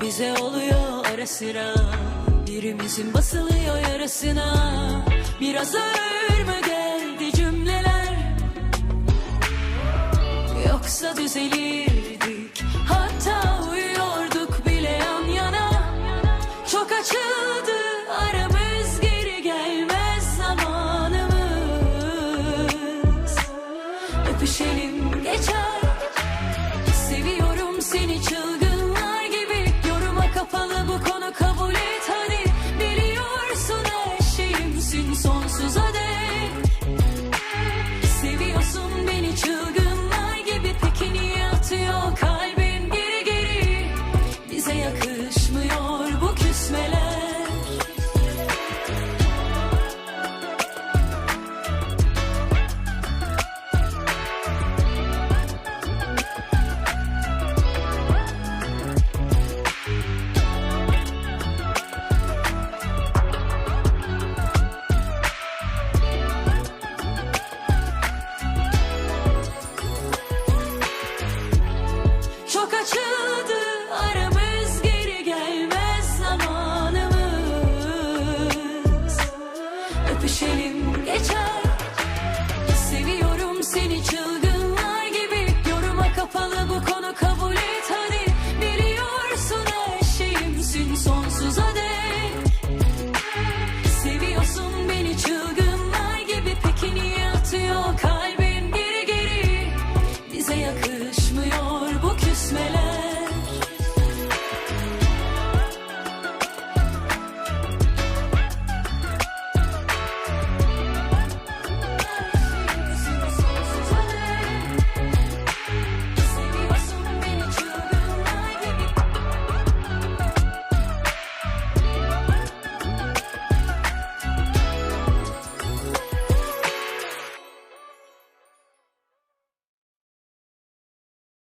Bize oluyor ara sıra. Birimizin basılıyor yarasına. Biraz ağır mı geldi cümleler? Yoksa düzelir